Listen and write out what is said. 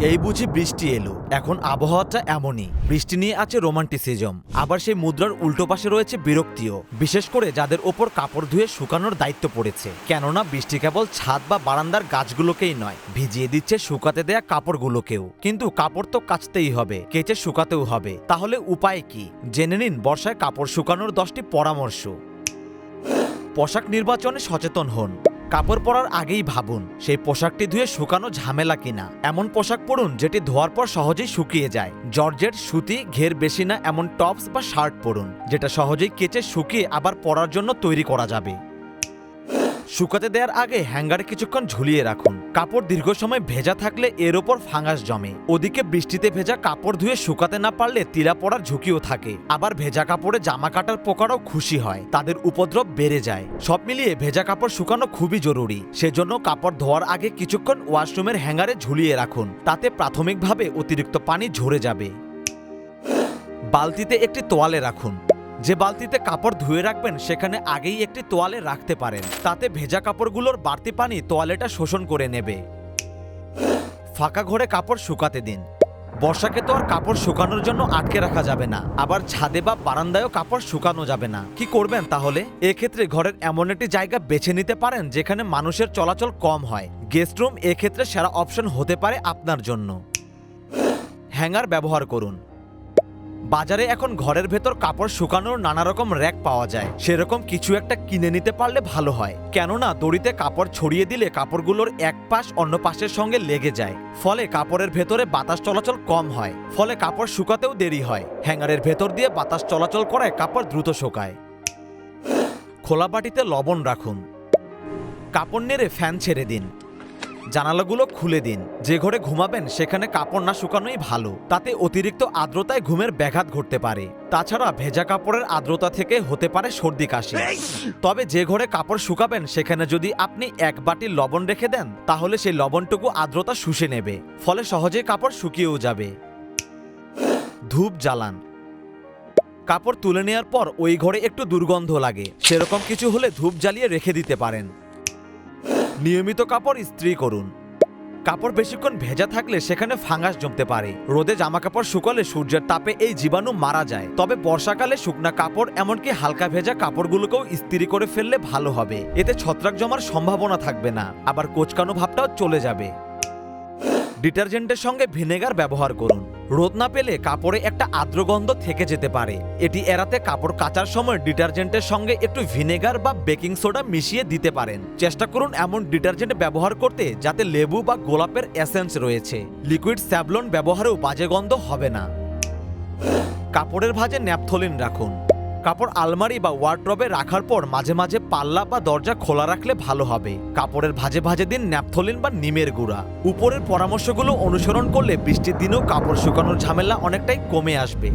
এই বুঝি বৃষ্টি এলো। এখন আবহাওয়াটা এমনই। বৃষ্টি নিয়ে আছে রোমান্টিসিজম। আবার সেই মুদ্রার উল্টো পাশে রয়েছে বিরক্তিও। বিশেষ করে যাদের ওপর কাপড় ধুয়ে শুকানোর দায়িত্ব পড়েছে। কেননা বৃষ্টি কেবল ছাদ বা বারান্দার গাছগুলোকেই নয়, ভিজিয়ে দিচ্ছে শুকাতে দেয়া কাপড়গুলোকেও। কিন্তু কাপড় তো কাচতেই হবে, কেচে শুকাতেও হবে। তাহলে উপায় কি? জেনে নিন বর্ষায় কাপড় শুকানোর দশটি পরামর্শ। পোশাক নির্বাচনে সচেতন হন। কাপড় পরার আগেই ভাবুন, সেই পোশাকটি ধুয়ে শুকানো ঝামেলা কিনা। এমন পোশাক পরুন, যেটি ধোয়ার পর সহজেই শুকিয়ে যায়। জর্জের সুতি, ঘের বেশি না, এমন টপস বা শার্ট পরুন, যেটা সহজেই কেচে শুকিয়ে আবার পরার জন্য তৈরি করা যাবে। শুকাতে দেওয়ার আগে হ্যাঙ্গারে কিছুক্ষণ ঝুলিয়ে রাখুন। কাপড় দীর্ঘ সময় ভেজা থাকলে এর ওপর ফাঙ্গাস জমে। ওদিকে বৃষ্টিতে ভেজা কাপড় ধুয়ে শুকাতে না পারলে তিরা পড়ার ঝুঁকিও থাকে। আবার ভেজা কাপড়ে জামা কাটার পোকারাও খুশি হয়। তাদের উপদ্রব বেড়ে যায়। সব মিলিয়ে ভেজা কাপড় শুকানো খুবই জরুরি। সেজন্য কাপড় ধোয়ার আগে কিছুক্ষণ ওয়াশরুমের হ্যাঙ্গারে ঝুলিয়ে রাখুন। তাতে প্রাথমিকভাবে অতিরিক্ত পানি ঝরে যাবে। বালতিতে একটি তোয়ালে রাখুন। যে বালতিতে কাপড় ধুয়ে রাখবেন, সেখানে আগেই একটি তোয়ালে রাখতে পারেন। তাতে ভেজা কাপড়গুলোর বাড়তি পানি তোয়ালেটা শোষণ করে নেবে। ফাঁকা ঘরে কাপড় শুকাতে দিন। বর্ষাকে তো আর কাপড় শুকানোর জন্য আটকে রাখা যাবে না। আবার ছাদে বা বারান্দায়ও কাপড় শুকানো যাবে না। কি করবেন তাহলে? এক্ষেত্রে ঘরের এমন একটি জায়গা বেছে নিতে পারেন, যেখানে মানুষের চলাচল কম হয়। গেস্ট রুম এক্ষেত্রে সেরা অপশন হতে পারে আপনার জন্য। হ্যাঙ্গার ব্যবহার করুন। বাজারে এখন ঘরের ভেতর কাপড় শুকানোর নানা রকম র্যাক পাওয়া যায়। সেরকম কিছু একটা কিনে নিতে পারলে ভালো হয়। কেননা, দড়িতে কাপড় ছড়িয়ে দিলে কাপড়গুলোর এক পাশ অন্য পাশের সঙ্গে লেগে যায়। ফলে কাপড়ের ভেতরে বাতাস চলাচল কম হয়। ফলে কাপড় শুকাতেও দেরি হয়। হ্যাঙ্গারের ভেতর দিয়ে বাতাস চলাচল করায় কাপড় দ্রুত শুকায়। খোলা বাটিতে লবণ রাখুন। কাপড় নেড়ে ফ্যান ছেড়ে দিন। জানালাগুলো খুলে দিন। যে ঘরে ঘুমাবেন, সেখানে কাপড় না শুকানোই ভালো। তাতে অতিরিক্ত আর্দ্রতায় ঘুমের ব্যাঘাত ঘটতে পারে। তাছাড়া ভেজা কাপড়ের আর্দ্রতা থেকে হতে পারে সর্দি কাশি। তবে যে ঘরে কাপড় শুকাবেন, সেখানে যদি আপনি এক বাটি লবণ রেখে দেন, তাহলে সেই লবণটুকু আর্দ্রতা শুষে নেবে। ফলে সহজেই কাপড় শুকিয়েও যাবে। ধূপ জ্বালান। কাপড় তুলে নেওয়ার পর ওই ঘরে একটু দুর্গন্ধ লাগে। সেরকম কিছু হলে ধূপ জ্বালিয়ে রেখে দিতে পারেন। নিয়মিত কাপড় ইস্ত্রি করুন। কাপড় বেশিক্ষণ ভেজা থাকলে সেখানে ফাঙ্গাস জমতে পারে। রোদে জামা কাপড় শুকালে সূর্যের তাপে এই জীবাণু মারা যায়। তবে বর্ষাকালে শুকনা কাপড়, এমনকি হালকা ভেজা কাপড়গুলোকেও ইস্ত্রি করে ফেললে ভালো হবে। এতে ছত্রাক জমার সম্ভাবনা থাকবে না। আবার কোচকানো ভাবটাও চলে যাবে। ডিটারজেন্টের সঙ্গে ভিনেগার ব্যবহার করুন। রোদ না পেলে কাপড়ে একটা আর্দ্রগন্ধ থেকে যেতে পারে। এটি এড়াতে কাপড় কাচার সময় ডিটারজেন্টের সঙ্গে একটু ভিনেগার বা বেকিং সোডা মিশিয়ে দিতে পারেন। চেষ্টা করুন এমন ডিটারজেন্ট ব্যবহার করতে, যাতে লেবু বা গোলাপের এসেন্স রয়েছে। লিকুইড স্যাবলন ব্যবহারেও বাজে গন্ধ হবে না। কাপড়ের ভাজে ন্যাপথলিন রাখুন। কাপড় আলমারি বা ওয়ার্ড্রবে রাখার পর মাঝে মাঝে পাল্লা বা দরজা খোলা রাখলে ভালো হবে। কাপড়ের ভাজে ভাজে দিন ন্যাপথলিন বা নিমের গুঁড়া। উপরের পরামর্শগুলো অনুসরণ করলে বৃষ্টির দিনেও কাপড় শুকানোর ঝামেলা অনেকটাই কমে আসবে।